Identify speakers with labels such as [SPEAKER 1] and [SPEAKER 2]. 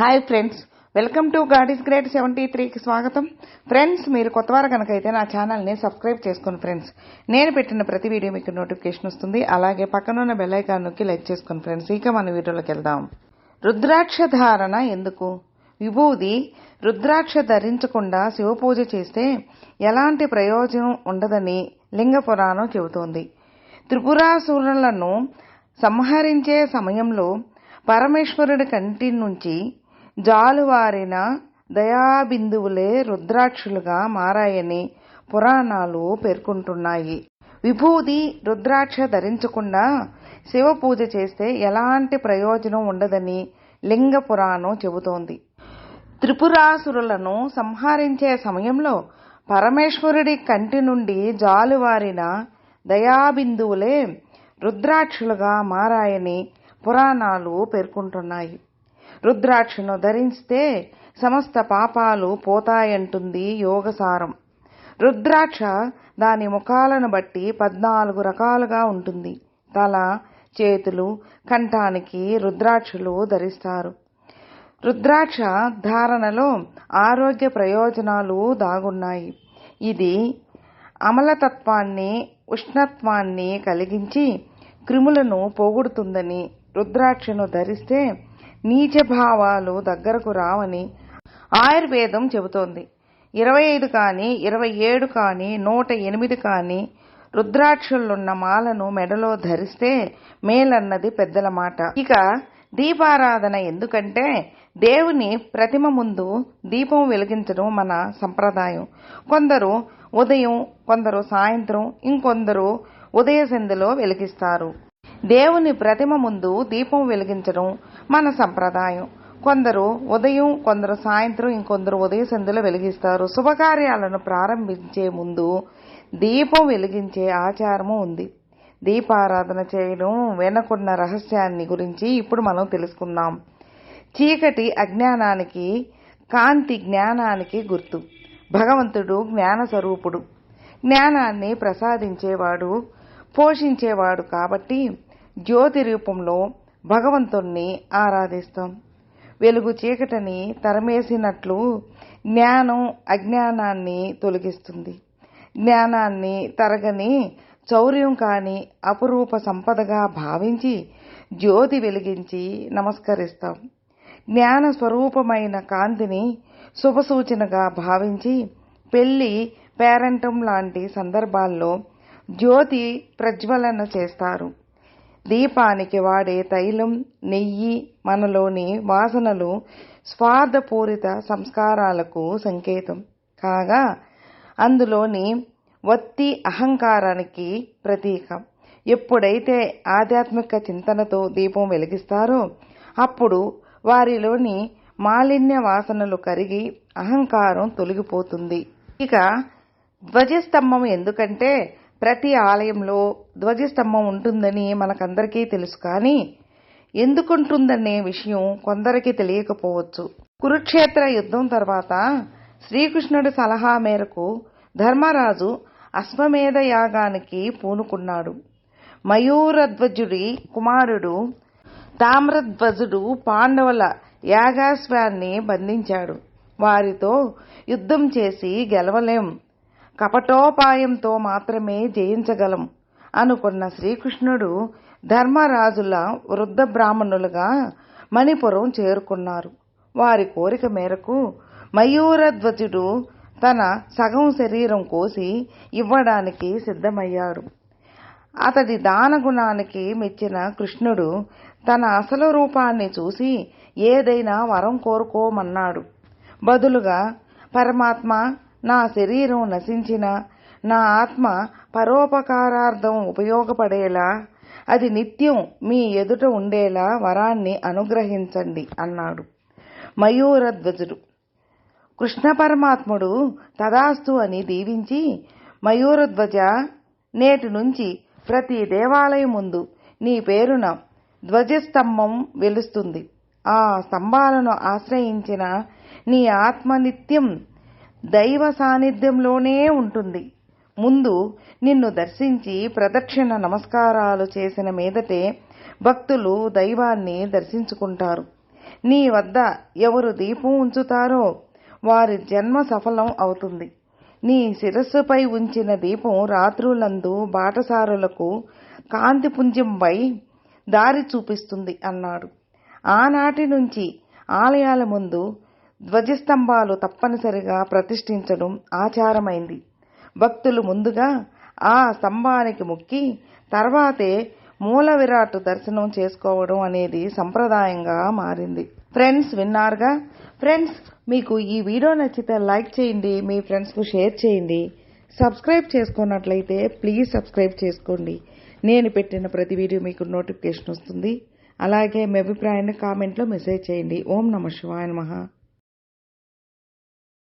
[SPEAKER 1] Hi friends welcome to God is great seventy త్రీకి స్వాగతం. Friends మీరు కొత్తవారు కనుక అయితే నా ఛానల్ని సబ్స్క్రైబ్ చేసుకోండి ఫ్రెండ్స్ నేను పెట్టిన ప్రతి వీడియో మీకు నోటిఫికేషన్ వస్తుంది. అలాగే పక్కనున్న బెల్లైకాన్ నొక్కి లైక్ చేసుకోండి ఫ్రెండ్స్ ఇక మన వీడియోలోకి వెళ్దాం. రుద్రాక్ష ధారణ ఎందుకు? విభూది రుద్రాక్ష ధరించకుండా శివపూజ చేస్తే ఎలాంటి ప్రయోజనం ఉండదని లింగ పురాణం చెబుతోంది. త్రిపురాసురులను సంహరించే సమయంలో పరమేశ్వరుడి కంటి నుంచి జాలువారిన దయాబిందువులే రుద్రాక్షులుగా మారాయని పురాణాలు పేర్కొంటున్నాయి. విభూది రుద్రాక్ష ధరించకుండా శివ పూజ చేస్తే ఎలాంటి ప్రయోజనం ఉండదని లింగ పురాణం చెబుతోంది. త్రిపురాసురులను సంహరించే సమయంలో పరమేశ్వరుడి కంటి నుండి జాలువారిన దయాబిందువులే రుద్రాక్షులుగా మారాయని పురాణాలు పేర్కొంటున్నాయి. రుద్రాక్షను ధరిస్తే సమస్త పాపాలు పోతాయంటుంది యోగసారం. రుద్రాక్ష దాని ముఖాలను బట్టి పద్నాలుగు రకాలుగా ఉంటుంది. తల చేతులు కంఠానికి రుద్రాక్షలు ధరిస్తారు. రుద్రాక్ష ధారణలో ఆరోగ్య ప్రయోజనాలు దాగున్నాయి. ఇది అమలతత్వాన్ని ఉష్ణత్వాన్ని కలిగించి క్రిములను పోగొడుతుందని రుద్రాక్షను ధరిస్తే నీచ భావాలు దగ్గరకు రావని ఆయుర్వేదం చెబుతోంది. ఇరవై ఐదు కానీ ఇరవై ఏడు కానీ నూట ఎనిమిది కానీ రుద్రాక్షలున్న మాలను మెడలో ధరిస్తే మేలన్నది పెద్దల మాట. ఇక దీపారాధన ఎందుకంటే దేవుని ప్రతిమ ముందు దీపం వెలిగించడం మన సంప్రదాయం. కొందరు ఉదయం కొందరు సాయంత్రం ఇంకొందరు ఉదయ సంధిలో వెలిగిస్తారు. దేవుని ప్రతిమ ముందు దీపం వెలిగించడం మన సంప్రదాయం. కొందరు ఉదయం కొందరు సాయంత్రం ఇంకొందరు ఉదయ సంధ్యలో వెలిగిస్తారు. శుభకార్యాలను ప్రారంభించే ముందు దీపం వెలిగించే ఆచారము ఉంది. దీపారాధన చేయడం వెనకున్న రహస్యాన్ని గురించి ఇప్పుడు మనం తెలుసుకుందాం. చీకటి అజ్ఞానానికి కాంతి జ్ఞానానికి గుర్తు. భగవంతుడు జ్ఞాన స్వరూపుడు. జ్ఞానాన్ని ప్రసాదించేవాడు పోషించేవాడు కాబట్టి జ్యోతి రూపంలో భగవంతుణ్ణి ఆరాధిస్తాం. వెలుగు చీకటిని తరమేసినట్లు జ్ఞానం అజ్ఞానాన్ని తొలగిస్తుంది. జ్ఞానాన్ని తరగని చౌర్యం కాని అపురూప సంపదగా భావించి జ్యోతి వెలిగించి నమస్కరిస్తాం. జ్ఞాన స్వరూపమైన కాంతిని శుభసూచనగా భావించి పెళ్ళి పేరంటం లాంటి సందర్భాల్లో జ్యోతి ప్రజ్వలన చేస్తారు. దీపానికి వాడే తైలం నెయ్యి మనలోని వాసనలు స్వార్థపూరిత సంస్కారాలకు సంకేతం. కాగా అందులోని వత్తి అహంకారానికి ప్రతీక. ఎప్పుడైతే ఆధ్యాత్మిక చింతనతో దీపం వెలిగిస్తారో అప్పుడు వారిలోని మాలిన్య వాసనలు కరిగి అహంకారం తొలగిపోతుంది. ఇక ధ్వజస్తంభం ఎందుకంటే ప్రతి ఆలయంలో ధ్వజస్తంభం ఉంటుందని మనకందరికీ తెలుసు కానీ ఎందుకుంటుందనే విషయం కొందరికి తెలియకపోవచ్చు. కురుక్షేత్ర యుద్ధం తర్వాత శ్రీకృష్ణుడి సలహా మేరకు ధర్మరాజు అశ్వమేధ యాగానికి పూనుకున్నాడు. మయూరధ్వజుడి కుమారుడు తామ్రధ్వజుడు పాండవుల యాగాశ్వాన్ని బంధించాడు. వారితో యుద్ధం చేసి గెలవలేం. కపటోపాయంతో మాత్రమే జయించగలం. అనుకున్న శ్రీకృష్ణుడు ధర్మరాజుల వృద్ధ బ్రాహ్మణులుగా మణిపురం చేరుకున్నారు. వారి కోరిక మేరకు మయూరధ్వజుడు తన సగం శరీరం కోసి ఇవ్వడానికి సిద్ధమయ్యాడు. అతడి దానగుణానికి మెచ్చిన కృష్ణుడు తన అసలు రూపాన్ని చూసి ఏదైనా వరం కోరుకోమన్నాడు. బదులుగా పరమాత్మ నా శరీరం నశించిన నా ఆత్మ పరోపకారార్థం ఉపయోగపడేలా అది నిత్యం మీ ఎదుట ఉండేలా వరాన్ని అనుగ్రహించండి అన్నాడు మయూరధ్వజుడు. కృష్ణ పరమాత్ముడు తదాస్తు అని దీవించి మయూరధ్వజ నేటి నుంచి ప్రతి దేవాలయం ముందు నీ పేరున ధ్వజస్తంభం వెలుస్తుంది. ఆ స్తంభాలను ఆశ్రయించిన నీ ఆత్మ నిత్యం దైవ సాన్నిధ్యంలోనే ఉంటుంది. ముందు నిన్ను దర్శించి ప్రదక్షిణ నమస్కారాలు చేసిన మీదటే భక్తులు దైవాన్ని దర్శించుకుంటారు. నీ వద్ద ఎవరు దీపం ఉంచుతారో వారి జన్మ సఫలం అవుతుంది. నీ శిరస్సుపై ఉంచిన దీపం రాత్రులందు బాటసారులకు కాంతి పుంజంపై దారి చూపిస్తుంది అన్నాడు. ఆనాటి నుంచి ఆలయాల ముందు ధ్వజస్తంభాలు తప్పనిసరిగా ప్రతిష్ఠించడం ఆచారమైంది. భక్తులు ముందుగా ఆ స్తంభానికి మొక్కి తర్వాతే మూల విరాట్ దర్శనం చేసుకోవడం అనేది సంప్రదాయంగా మారింది. ఫ్రెండ్స్ విన్నారుగా? ఫ్రెండ్స్ మీకు ఈ వీడియో నచ్చితే లైక్ చేయండి మీ ఫ్రెండ్స్కు షేర్ చేయండి. సబ్స్క్రైబ్ చేసుకున్నట్లయితే ప్లీజ్ సబ్స్క్రైబ్ చేసుకోండి. నేను పెట్టిన ప్రతి వీడియో మీకు నోటిఫికేషన్ వస్తుంది. అలాగే మీ అభిప్రాయాన్ని కామెంట్లో మెసేజ్ చేయండి. ఓం నమ శివాయ నమః.